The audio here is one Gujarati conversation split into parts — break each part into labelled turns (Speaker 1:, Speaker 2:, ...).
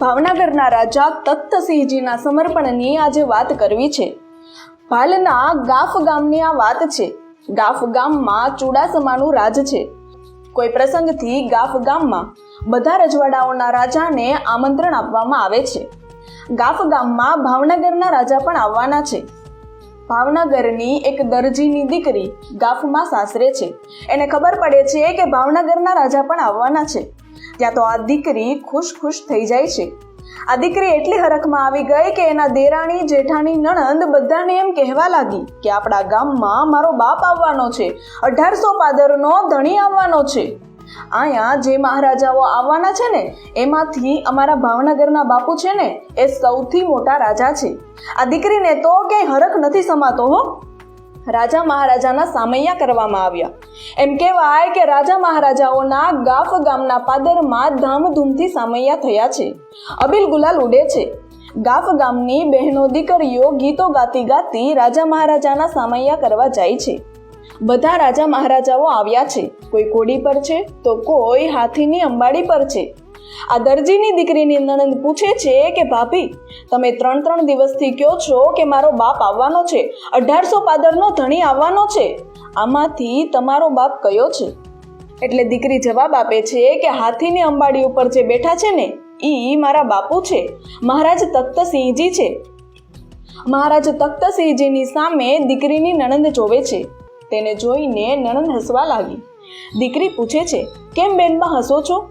Speaker 1: ભાવનગરના રાજા તખ્તસિંહજીના સમર્પણની આજે વાત કરવી છે. ભાલના ગાફ ગામની આ વાત છે. ગાફ ગામમાં ચુડાસમાનું રાજ છે. કોઈ પ્રસંગથી ગાફ ગામમાં બધા રજવાડાઓના રાજાને આમંત્રણ આપવામાં આવે છે. ગાફ ગામમાં ભાવનગરના રાજા પણ આવવાના છે. ભાવનગરની એક દરજીની દીકરી ગાફમાં સાસરે છે. એને ખબર પડે છે કે ભાવનગરના રાજા પણ આવવાના છે. ત્યાં તો આ દીકરી ખુશ ખુશ થઈ જાય છે. આ દીકરી એટલી હરખમાં આવી ગઈ કે એના દેરાણી, જેઠાણી, નણંદ બધાને એમ કહેવા લાગી કે આપણા ગામમાં મારો બાપ આવવાનો છે. અઢારસો પાદરનો ધણી આવવાનો છે. અહીંયા જે મહારાજાઓ આવવાના છે ને, એમાંથી અમારા ભાવનગરના બાપુ છે ને, એ સૌથી મોટા રાજા છે. આ દીકરીને તો ક્યાંય હરખ નથી સમાતો હો. રાજા મહારાજાના સામૈયા કરવામાં આવ્યા. એમ કહેવાય કે રાજા મહારાજાઓના ગાફ ગામના પાદરમાં ધામધૂમથી સામૈયા થયા છે. અબિલ ગુલાલ ઉડે છે. ગાફ ગામની બહેનો દીકરીઓ ગીતો ગાતી ગાતી રાજા મહારાજાના સામૈયા કરવા જાય છે. બધા રાજા મહારાજાઓ આવ્યા છે. કોઈ કોડી પર છે તો કોઈ હાથીની અંબાડી પર છે. આ દરજીની દીકરીની નણંદ પૂછે છે કે, ભાભી, તમે ત્રણ ત્રણ દિવસથી કહો છો કે મારો બાપ આવવાનો છે? અઢારસો પાદરનો ધણી આવવાનો છે? આમાંથી તમારો બાપ કયો છે? એટલે દીકરી જવાબ આપે છે કે, હાથીની અંબાડી ઉપર જે બેઠા છે ને, ઈ મારા બાપુ છે. મહારાજ તખ્તસિંહજી છે. મહારાજ તખ્તસિંહજીની સામે દીકરીની નણંદ જોવે છે. તેને જોઈને નણંદ હસવા લાગી. દીકરી પૂછે છે, કેમ બેનમાં હસો છો?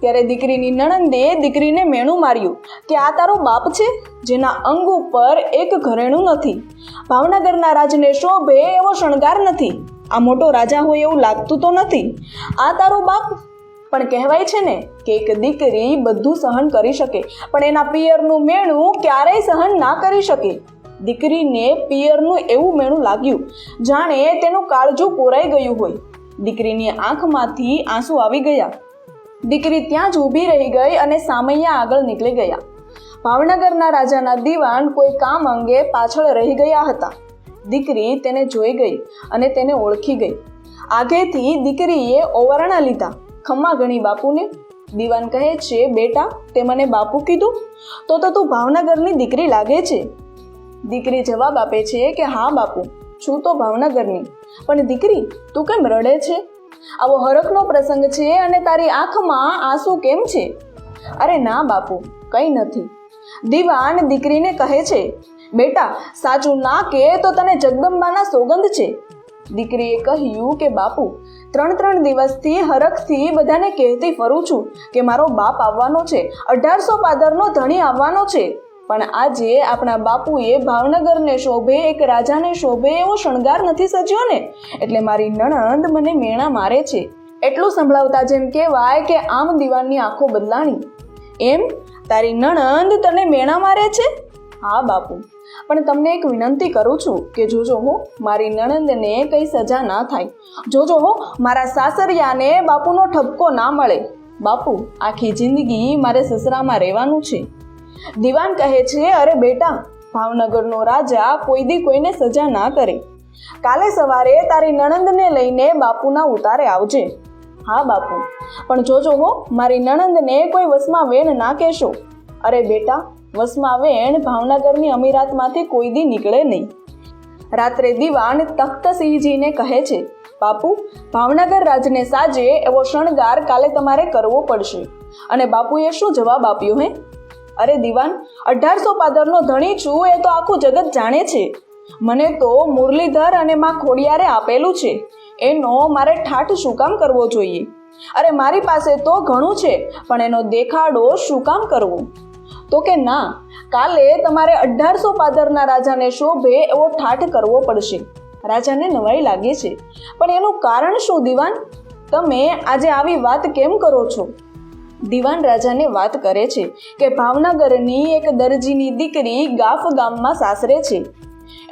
Speaker 1: ત્યારે દીકરીની નણંદે દીકરીને મેણું માર્યું કે આ તારો બાપ છે, જેના અંગ ઉપર એક ઘરેણું નથી. ભાવનગરના રાજને શોભે એવો શણગાર નથી. આ મોટો રાજા હોય એવું લાગતું તો નથી. આ તારો બાપ? પણ કહેવાય છે ને કે એક દીકરી બધું સહન કરી શકે, પણ એના પિયરનું મેણું ક્યારેય સહન ના કરી શકે. દીકરીને પિયરનું એવું મેણું લાગ્યું, જાણે તેનું કાળજું કોરાઈ ગયું હોય. દીકરીની આંખમાંથી આંસુ આવી ગયા. દીકરી ત્યાં જ ઊભી રહી ગઈ અને સામૈયા આગળ નીકળી ગયા. ભાવનગરના રાજાના દીવાન કોઈ કામ અંગે પાછળ રહી ગયા હતા. દીકરી તેને જોઈ ગઈ અને તેને ઓળખી ગઈ. આગેથી દીકરીએ ઓવરણા લીધા. ખમ્મા ગણી બાપુને? દીવાન કહે છે, બેટા, તે મને બાપુ કીધું? તો તો તું ભાવનગરની દીકરી લાગે છે. દીકરી જવાબ આપે છે કે, હા બાપુ, છું તો ભાવનગરની. પણ દીકરી, તું કેમ રડે છે? આવો હરખનો પ્રસંગ છે અને તારી આંખમાં આંસુ કેમ છે? અરે ના, બાપુ, કંઈ નથી. દીવાન દીકરીને કહે છે, બેટા, સાચું ના કે તો તને જગદંબાના સોગંદ છે. દીકરીએ કહ્યું કે, બાપુ, ત્રણ ત્રણ દિવસથી હરખથી બધાને કહેતી ફરું છું કે મારો બાપ આવવાનો છે. અઢારસો પાદરનો ધણી આવવાનો છે. પણ આજે આપણા બાપુએ ભાવનગરને શોભે, એક રાજાને શોભે એવો શણગાર નથી સજ્યો ને? એટલે મારી નણંદ મને મેણા મારે છે. એટલું સંભળાવતા જેમ કહેવાય કે આમ દીવાનની આંખો બદલાણી. એમ? તારી નણંદ તને મેણા મારે છે? હા, બાપુ. પણ તમને એક વિનંતી કરું છું કે જોજો હો, મારી નણંદને કંઈ સજા ના થાય. જોજો હો, મારા સાસરિયાને બાપુનો ઠપકો ના મળે. બાપુ, આખી જિંદગી મારે સસરામાં રહેવાનું છે. દીવાન કહે છે, અરે બેટા, ભાવનગરનો રાજા કોઈ દી કોઈને સજા ના કરે. કાલે સવારે તારી નણંદને લઈને બાપુના ઉતારે આવજે. હા, બાપુ. પણ જોજો હો, મારી નણંદને કોઈ વસમાં વેણ ના કહેશો. અરે બેટા, વસમાં વેણ ભાવનગરની અમીરાતમાંથી કોઈ દી નીકળે નહીં. રાત્રે દિવાન તખ્તસિંહજીને કહે છે, બાપુ, ભાવનગર રાજને સાજે એવો શણગાર કાલે તમારે કરવો પડશે. અને બાપુએ શું જવાબ આપ્યો હે? અરે દિવાન, અઢારસો પાદરનો ધણી છું, એ તો આખું જગત જાણે છે. મને તો મુરલીધર અને માં ખોડિયારે આપેલું છે. એનો મારે ઠાઠ શું કામ કરવો જોઈએ? અરે મારી પાસે તો ઘણું છે, પણ એનો દેખાડો શું કામ કરવો? તો કે ના, કાલે તમારે અઢારસો પાદરના રાજાને શોભે એવો ઠાઠ કરવો પડશે. રાજાને નવાઈ લાગે છે. પણ એનું કારણ શું, દિવાન? તમે આજે આવી વાત કેમ કરો છો? દીવાન રાજાને વાત કરે છે કે ભાવનગરની એક દરજીની દીકરી ગાફ ગામમાં સાસરે છે.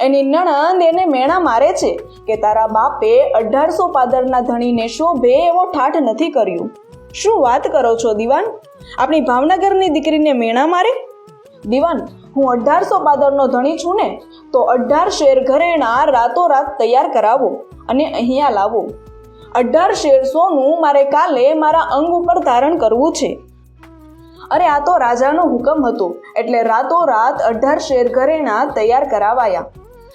Speaker 1: એની નણંદ એને મેણા મારે છે કે તારા બાપે અઢારસો પાદરના ધણીને શોભે એવો ઠાઠ નથી કર્યું. શું વાત કરો છો દિવાન? આપણી ભાવનગરની દીકરીને મેણા મારે? દિવાન, હું અઢારસો પાદરનો ધણી છું ને, તો અઢાર શેર ઘરેણા રાતોરાત તૈયાર કરાવો અને અહીંયા લાવો. અઢાર શેર સોનું મારે કાલે મારા અંગ ઉપર ધારણ કરવું છે. અરે આ તો રાજાનો હુકમ હતો, એટલે રાતોરાત અઢાર શેર ઘરેણા તૈયાર કરાવાયા.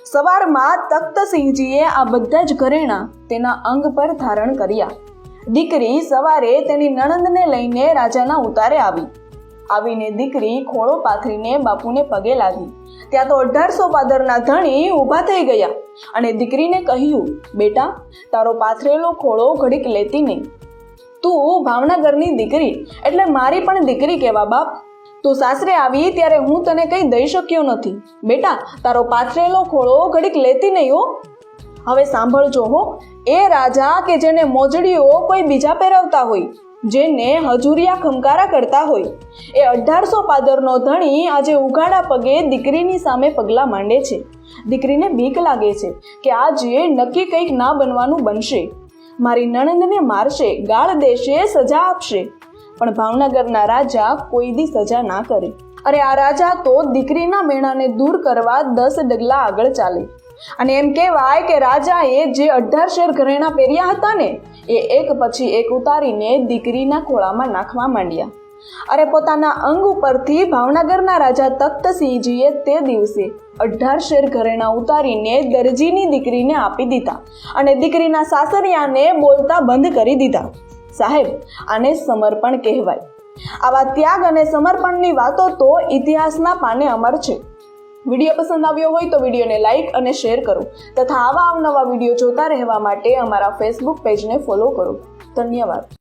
Speaker 1: સવારમાં તખ્તસિંહજીએ આ બધા જ ઘરેણા તેના અંગ પર ધારણ કર્યા. દીકરી સવારે તેની નણંદને લઈને રાજાના ઉતારે આવી. આવીને દીકરી ખોળો પાથરીને બાપુને પગે લાગી. ત્યાં તો અઢારસો પાદરના ધણી ઊભા થઈ ગયા અને દીકરીને કહ્યું, બેટા, તારો પાથરેલો ખોળો ઘડીક લેતી નહીં. તું ભાવનગરની દીકરી, એટલે મારી પણ દીકરી કહેવા બાપ. તું સાસરે આવી ત્યારે હું તને કંઈ દઈ શક્યો નથી. બેટા, તારો પાથરેલો ખોળો ઘડીક લેતી નહીં હો. હવે સાંભળજો હો, એ રાજા કે જેને મોજડીઓ કોઈ બીજા પહેરાવતા હોય જેને હજુરિયા ખમકારા કરતા હોય. એ અઢારસો પાદરનો ધણી આજે ઉઘાડા પગે દીકરીની સામે પગલાં માંડે છે. દીકરીને બીક લાગે છે કે આજે નક્કી કંઈક ના બનવાનું બનશે. મારી નણંદને મારશે, ગાળ દેશે, સજા આપશે. પણ ભાવનગરના રાજા કોઈ દી સજા ના કરે. અરે આ રાજા તો દીકરીના મેણાને દૂર કરવા દસ ડગલા આગળ ચાલે. અને એમ કહેવાય કે રાજાએ જે અઢાર શેર ઘરેણા પહેર્યા હતા ને, એ એક પછી એક ઉતારીને દીકરીના ખોળામાં નાખવા માંડ્યા. અરે પોતાના અંગ ઉપરથી ભાવનગરના રાજા તખ્તસિંહજીએ તે દિવસે અઢાર શેર ઘરેણા ઉતારીને દરજીની દીકરીને આપી દીધા અને દીકરીના સાસરિયાને બોલતા બંધ કરી દીધા. સાહેબ, આને સમર્પણ કહેવાય. આવા ત્યાગ અને સમર્પણની વાતો તો ઇતિહાસના પાને અમર છે. વીડિયો પસંદ આવ્યો હોય તો વિડીયોને લાઇક અને શેર કરો તથા આવા અવનવા વીડિયો જોતા રહેવા માટે અમારા ફેસબુક પેજને ફોલો કરો. ધન્યવાદ.